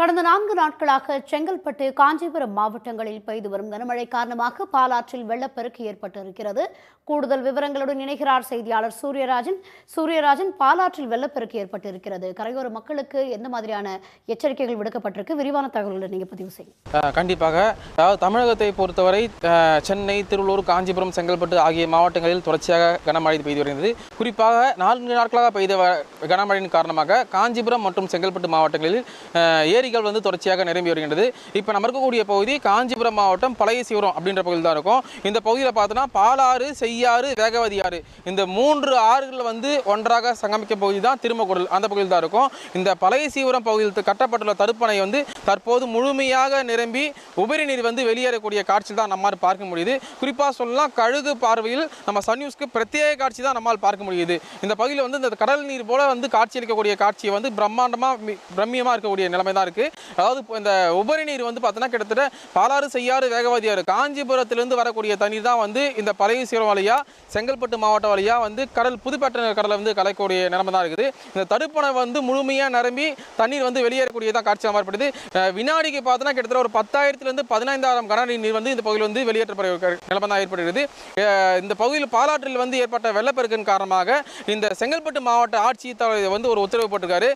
கடந்த நான்கு நாட்களாக செங்கல்பட்டு காஞ்சிபுரம் மாவட்டங்களில் பெய்து வரும் கனமழை காரணமாக பாலாற்றில் வெள்ளப்பெருக்கு ஏற்பட்டிருக்கிறது. கூடுதல் விவரங்களுடன் இணைகிறார் செய்தியாளர் சூரியராஜன். சூரியராஜன் பாலாற்றில் வெள்ளப்பெருக்கு ஏற்பட்டிருக்கிறது. கரையோர மக்களுக்கு எந்த மாதிரியான எச்சரிக்கைகள் விடுக்கப்பட்டிருக்கு? விரிவான தகவல்களை நீங்க பதிவு செய்யுங்க. கண்டிப்பாக. அதாவது தமிழகத்தை பொறுத்தவரை சென்னை திருவள்ளூர் காஞ்சிபுரம் செங்கல்பட்டு ஆகிய மாவட்டங்களில் தொடர்ச்சியாக கனமழை பெய்து வருகிறது. குறிப்பாக நான்கு நாட்களாக பெய்த வ- கனமழையின் காரணமாக காஞ்சிபுரம் மற்றும் செங்கல்பட்டு மாவட்டங்களில் ஏரி ஏரிகள் வந்து தொடர்ச்சியாக நிரம்பி வருகின்றது. இப்போ நம்ம இருக்கக்கூடிய பகுதி காஞ்சிபுரம் மாவட்டம் பழைய சிவரம் அப்படின்ற பகுதியில் தான் இருக்கும். இந்த பகுதியில் பார்த்தோன்னா பாலாறு செய்யாறு வேகவதி ஆறு இந்த மூன்று ஆறுகள் வந்து ஒன்றாக சங்கமிக்க பகுதி தான் திருமக்குடல் அந்த பகுதியில் தான் இருக்கும். இந்த பழைய சீவரம் பகுதியில் கட்டப்பட்டுள்ள தடுப்பணை வந்து தற்போது முழுமையாக நிரம்பி உபரி நீர் வந்து வெளியேறக்கூடிய காட்சி தான் நம்மால் பார்க்க முடியுது. குறிப்பாக சொல்லலாம் கழுகு பார்வையில் நம்ம சன் நியூஸ்க்கு பிரத்யேக காட்சி தான் நம்மால் பார்க்க முடியுது. இந்த பகுதியில் வந்து இந்த கடல் நீர் போல வந்து காட்சியளிக்கக்கூடிய காட்சியை வந்து பிரம்மாண்டமாக பிரம்மியமாக இருக்கக்கூடிய நிலைமை தான் இருக்குது அதாவது இந்த உபரி நீர் வந்து பார்த்தோன்னா கிட்டத்தட்ட பாலாறு செய்யாறு வேகவதி காஞ்சிபுரத்திலிருந்து வரக்கூடிய தண்ணீர் தான் வந்து இந்த பழைய சீரம் வழியாக செங்கல்பட்டு மாவட்டம் வழியாக வந்து கடல் புதுப்பேட்டை கடலை வந்து கலக்கக்கூடிய நிலைமை தான் இருக்குது. இந்த தடுப்பணை வந்து முழுமையாக நிரம்பி தண்ணீர் வந்து வெளியேறக்கூடியதான் காட்சியாக மாறப்படுது வினாடிக்கு பார்த்தோன்னா கிட்டத்தட்ட ஒரு பத்தாயிரத்துலேருந்து பதினைந்தாயிரம் கனடி நீர் வந்து இந்த பகுதியில் வந்து வெளியேற்றப்படுகிற நிலைமை தான் ஏற்படுகிறது. இந்த பகுதியில் பாலாற்றில் வந்து ஏற்பட்ட வெள்ளப்பெருக்கின் காரணமாக இந்த செங்கல்பட்டு மாவட்ட ஆட்சித்தலைவர் வந்து ஒரு உத்தரவு போட்டிருக்காரு.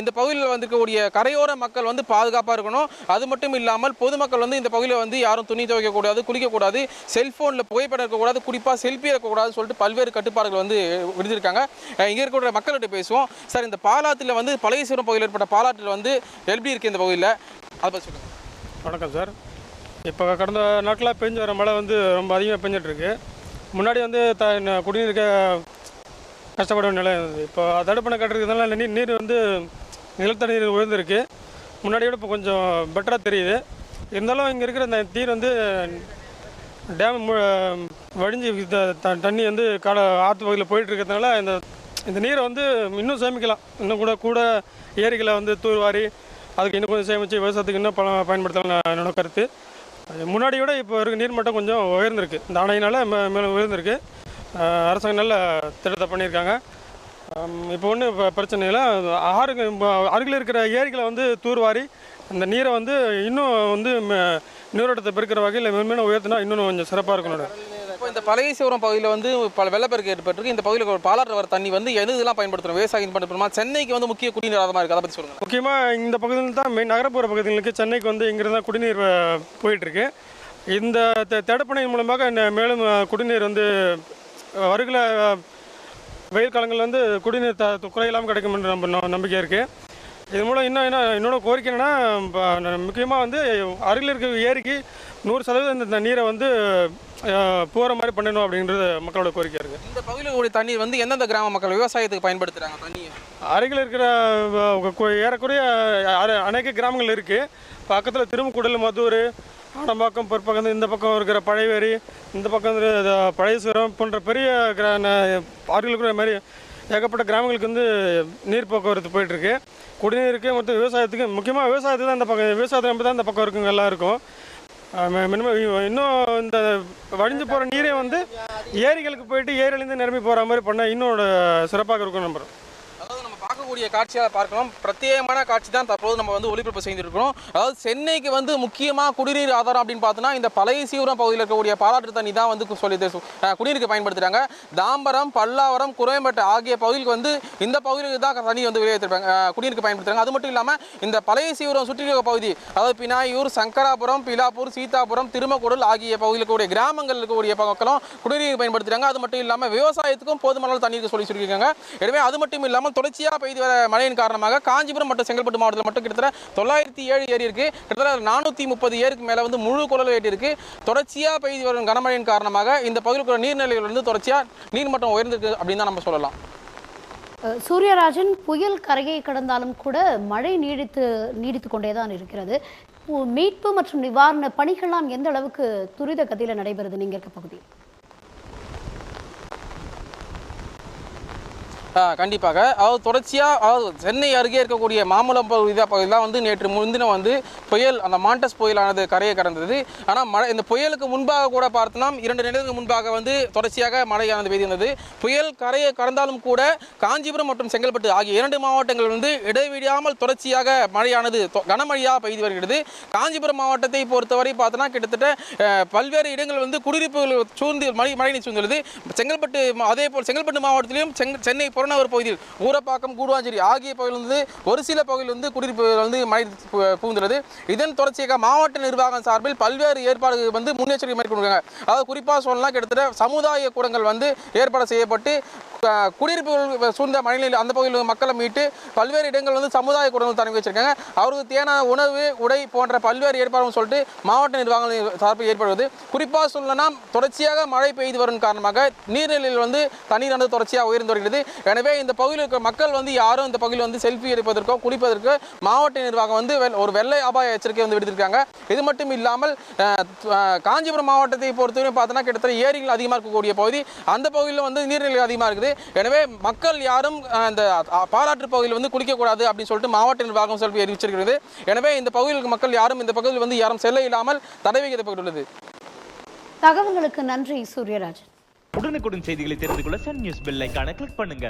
இந்த பகுதியில் வந்திருக்கக்கூடிய கரையோர மக்கள் வந்து பாதுகாப்பாக இருக்கணும். அது மட்டும் இல்லாமல் பொதுமக்கள் வந்து இந்த பகுதியில் வந்து யாரும் துணி துவைக்கக்கூடாது குளிக்கக்கூடாது செல்ஃபோனில் புகைப்படம் இருக்கக்கூடாது குறிப்பாக செல்ஃபி இருக்கக்கூடாது சொல்லிட்டு பல்வேறு கட்டுப்பாடுகள் வந்து விடுத்திருக்காங்க இங்கே இருக்கக்கூடிய மக்கள்கிட்ட பேசுவோம். சார் இந்த பாலாத்தில் வந்து பழையசீரம் பகுதியில் ஏற்பட்ட பாலாற்றில் வந்து எப்படி இருக்குது இந்த பகுதியில். அதை பற்றி சொல்லுங்கள் வணக்கம் சார். இப்போ கடந்த நாட்களாக பெஞ்சு வர மழை வந்து ரொம்ப அதிகமாக பெஞ்சிட்ருக்கு. முன்னாடி வந்து த குடிநீருக்கு கஷ்டப்பட நிலை இருந்தது. இப்போ தடுப்பணை கட்டுறதுனால நீர் நீர் வந்து நிலத்தடி நீர் உயர்ந்திருக்கு. முன்னாடி விட இப்போ கொஞ்சம் பெட்டராக தெரியுது. இருந்தாலும் இங்கே இருக்கிற இந்த தீர் வந்து டேம் மு- வடிஞ்சு த- த- தண்ணி வந்து கால ஆற்று பகுதியில் போயிட்டு இருக்கிறதுனால இந்த இந்த நீரை வந்து இன்னும் சேமிக்கலாம். இன்னும் கூட கூட ஏரிகளை வந்து தூர்வாரி அதுக்கு இன்னும் கொஞ்சம் சேமித்து விவசாயத்துக்கு இன்னும் பல பயன்படுத்தலாம் என்னோட கருத்து. முன்னாடி விட இப்போ இருக்க நீர் மட்டம் கொஞ்சம் உயர்ந்திருக்கு. இந்த அணையினால் மே மேலும் உயர்ந்திருக்கு. அரசாங்கம் நல்ல திட்டத்தை பண்ணியிருக்காங்க. இப்போ ஒன்றும் இப்போ பிரச்சனை இல்லை. ஆறு அருகில் இருக்கிற ஏரிகளை வந்து தூர்வாரி அந்த நீரை வந்து இன்னும் வந்து நீரோட்டத்தை பெருக்கிற வகையில் மென்மேலும் உயர்த்தினா இன்னும் கொஞ்சம் சிறப்பாக இருக்கணும் இப்போ இந்த பழைய சிவரம் பகுதியில் வந்து பல வெள்ளப்பெருக்கு ஏற்பட்டிருக்கு. இந்த பகுதியில் பாலாற்று வர தண்ணி வந்து எது இதெல்லாம் பயன்படுத்துகிறோம் விவசாயம் பயன்படுத்தணுமா சென்னைக்கு வந்து முக்கிய குடிநீர் ஆதாரமாக இருக்குது அதை பற்றி சொல்லுங்கள் முக்கியமாக இந்த பகுதியில் தான் மெயின் நகரப்புற பகுதிகளுக்கு சென்னைக்கு வந்து இங்கிருந்து தான் குடிநீர் போயிட்டுருக்கு. இந்த த- தடுப்பணை மூலமாக மேலும் குடிநீர் வந்து வருகிற வெயில் காலங்களில் வந்து குடிநீர் த த- குறையில்லாமல் கிடைக்கும் என்ற நம்ம நம்பிக்கை இருக்குது இது மூலம் இன்னும் என்ன என்னோட கோரிக்கை என்னன்னா முக்கியமாக வந்து அருகில் இருக்கிற ஏரிக்கு நூறு சதவீதம் இந்த நீரை வந்து போகிற மாதிரி பண்ணணும் அப்படின்றது மக்களோட கோரிக்கை இருக்குது இந்த பகுதியில் கூடிய தண்ணீர் வந்து எந்தெந்த கிராம மக்கள் விவசாயத்துக்கு பயன்படுத்துகிறாங்க தண்ணியை அருகில் இருக்கிற ஏறக்குறைய அநேக கிராமங்கள் இருக்குது பக்கத்தில் திரும்பக்கூடல் மதுரை ஆடம்பாக்கம் பிற்பக்கம் இந்த பக்கம் இருக்கிற பழையவேரி இந்த பக்கம் பழைய சுரம் போன்ற பெரிய கிரா ந- மாதிரி ஏகப்பட்ட கிராமங்களுக்கு வந்து நீர் போக்குவரத்து போயிட்டுருக்கு. குடிநீருக்கு மொத்தம் விவசாயத்துக்கு முக்கியமாக விவசாயத்துக்கு தான் இந்த பக்கம் விவசாயத்தை நம்பி தான் இந்த பக்கம் இருக்குங்க எல்லாம் இருக்கும் மினிமம் இன்னும் இந்த வழிஞ்சு போகிற நீரே வந்து ஏரிகளுக்கு போயிட்டு ஏரியிலேருந்து நிரம்பி போகிற மாதிரி பண்ணால் இன்னும் சிறப்பாக இருக்கும் நம்புகிறோம் பார்க்கக்கூடிய காட்சியாக பார்க்கணும் பிரத்யேகமான காட்சி தான் தற்போது நம்ம வந்து ஒளிபரப்பு செய்திருக்கிறோம். அதாவது சென்னைக்கு வந்து முக்கியமாக குடிநீர் ஆதாரம் அப்படின்னு பார்த்தோன்னா இந்த பழைய சீவரம் பகுதியில் இருக்கக்கூடிய பாராட்டு தண்ணி தான் வந்து சொல்லி குடிநீருக்கு பயன்படுத்துகிறாங்க தாம்பரம் பல்லாவரம் குறைம்பேட்டை ஆகிய பகுதிகளுக்கு வந்து இந்த பகுதிகளுக்கு தான் தண்ணி வந்து வெளியேற்றிருப்பாங்க குடிநீருக்கு பயன்படுத்துகிறாங்க அது மட்டும் இல்லாமல் இந்த பழைய சீவரம் சுற்றியுள்ள பகுதி அதாவது பினாயூர் சங்கராபுரம் பிலாப்பூர் சீதாபுரம் திருமக்குடல் ஆகிய பகுதியில் இருக்கக்கூடிய கிராமங்கள் இருக்கக்கூடிய மக்களும் குடிநீர் பயன்படுத்துகிறாங்க அது மட்டும் இல்லாமல் விவசாயத்துக்கும் போதுமான தண்ணீருக்கு சொல்லி சொல்லியிருக்காங்க. எனவே அது மட்டும் இல்லாமல் தொடர்ச்சியாக பெய்து வர மழையின் காரணமாக காஞ்சிபுரம் மற்றும் செங்கல்பட்டு மாவட்டத்தில் மட்டும் கிட்டத்தட்ட தொள்ளாயிரத்தி ஏழு ஏரி இருக்கு. கிட்டத்தட்ட நானூற்றி முப்பது ஏருக்கு மேலே வந்து முழு குழல் ஏற்றி இருக்கு. தொடர்ச்சியாக பெய்து வரும் கனமழையின் காரணமாக இந்த பகுதியில் நீர்நிலைகள் வந்து தொடர்ச்சியாக நீர்மட்டம் உயர்ந்திருக்கு அப்படின்னு தான் நம்ம சொல்லலாம். சூரியராஜன் புயல் கரையை கடந்தாலும் கூட மழை நீடித்து நீடித்து கொண்டே தான் இருக்கிறது. மீட்பு மற்றும் நிவாரண பணிகள்லாம் எந்த அளவுக்கு துரித கதியில் நடைபெறுது நீங்க இருக்க பகுதி கண்டிப்பாக. அதாவது தொடர்ச்சியாக அதாவது சென்னை அருகே இருக்கக்கூடிய மாமல்லம் பகுதி பகுதியெலாம் வந்து நேற்று முன்தினம் வந்து புயல் அந்த மாண்டஸ் புயலானது கரையை கடந்தது. ஆனால் மழை இந்த புயலுக்கு முன்பாக கூட பார்த்தோம்னா இரண்டு நிலைகளுக்கு முன்பாக வந்து தொடர்ச்சியாக மழையானது பெய்து புயல் கரையை கடந்தாலும் கூட காஞ்சிபுரம் மற்றும் செங்கல்பட்டு ஆகிய இரண்டு மாவட்டங்கள் வந்து இடைவிடாமல் தொடர்ச்சியாக மழையானது கனமழையாக பெய்து வருகிறது. காஞ்சிபுரம் மாவட்டத்தை பொறுத்தவரை பார்த்தோன்னா கிட்டத்தட்ட பல்வேறு இடங்கள் வந்து குடியிருப்புகள் சூழ்ந்து மழை மழை நீர் சூழ்ந்துள்ளது. செங்கல்பட்டு அதே போல் செங்கல்பட்டு மாவட்டத்திலும் செங் சென்னை புறநகர் பகுதியில் ஊரப்பாக்கம் கூடுவாஞ்சேரி ஆகிய பகுதியில் வந்து ஒரு சில பகுதியில் வந்து குடியிருப்புகள் வந்து மழை பூந்துள்ளது புகுந்துள்ளது. இதன் தொடர்ச்சியாக மாவட்ட நிர்வாகம் சார்பில் பல்வேறு ஏற்பாடுகள் வந்து முன்னெச்சரிக்கை மேற்கொண்டிருக்காங்க. அதாவது குறிப்பாக சொல்லலாம் கிட்டத்தட்ட சமுதாய கூடங்கள் வந்து ஏற்பாடு செய்யப்பட்டு குடியிருப்புகள் சூழ்ந்த மழைநீர் அந்த பகுதியில் மக்களை மீட்டு பல்வேறு இடங்கள் வந்து சமுதாய கூடங்கள் தொடங்கி வச்சிருக்காங்க. அவருக்கு தேவையான உணவு உடை போன்ற பல்வேறு ஏற்பாடுகள் சொல்லிட்டு மாவட்ட நிர்வாகங்கள் சார்பில் ஏற்படுவது குறிப்பாக சொல்லணும்னா தொடர்ச்சியாக மழை பெய்து வரும் காரணமாக நீர்நிலையில் வந்து தண்ணீர் வந்து தொடர்ச்சியாக உயர்ந்து வருகிறது. எனவே இந்த பகுதியில் இருக்கிற மக்கள் வந்து யாரும் இந்த பகுதியில் வந்து செல்ஃபி எடுப்பதற்கோ குடிப்பதற்கோ மாவட்ட நிர்வாகம் வந்து ஒரு வெள்ளை அபாய எச்சரிக்கை வந்து விடுத்திருக்காங்க. இது மட்டும் இல்லாமல் காஞ்சிபுரம் மாவட்டத்தை பொறுத்தவரை பார்த்தோன்னா கிட்டத்தட்ட ஏரிகள் அதிகமாக இருக்கக்கூடிய பகுதி. அந்த பகுதியில் வந்து நீர்நிலை அதிகமாக இருக்குது. எனவே மக்கள் யாரும் அந்த அஹ், பாலாற்று பகுதியில் வந்து குளிக்கக்கூடாது அப்படின்னு சொல்லிட்டு மாவட்ட நிர்வாகம் சொல்லி அறிவிச்சிருக்கிறது எனவே இந்த பகுதியில் இருக்க மக்கள் யாரும் இந்த பகுதியில் வந்து யாரும் செல்ல இல்லாமல் தடை விதிக்கப்பட்டுள்ளது. தகவல்களுக்கு நன்றி சூரியராஜன். உடனுக்குடன் செய்திகளை தெரிந்து கொள்ள சன் நியூஸ் பெல் ஐகானை கிளிக் பண்ணுங்க.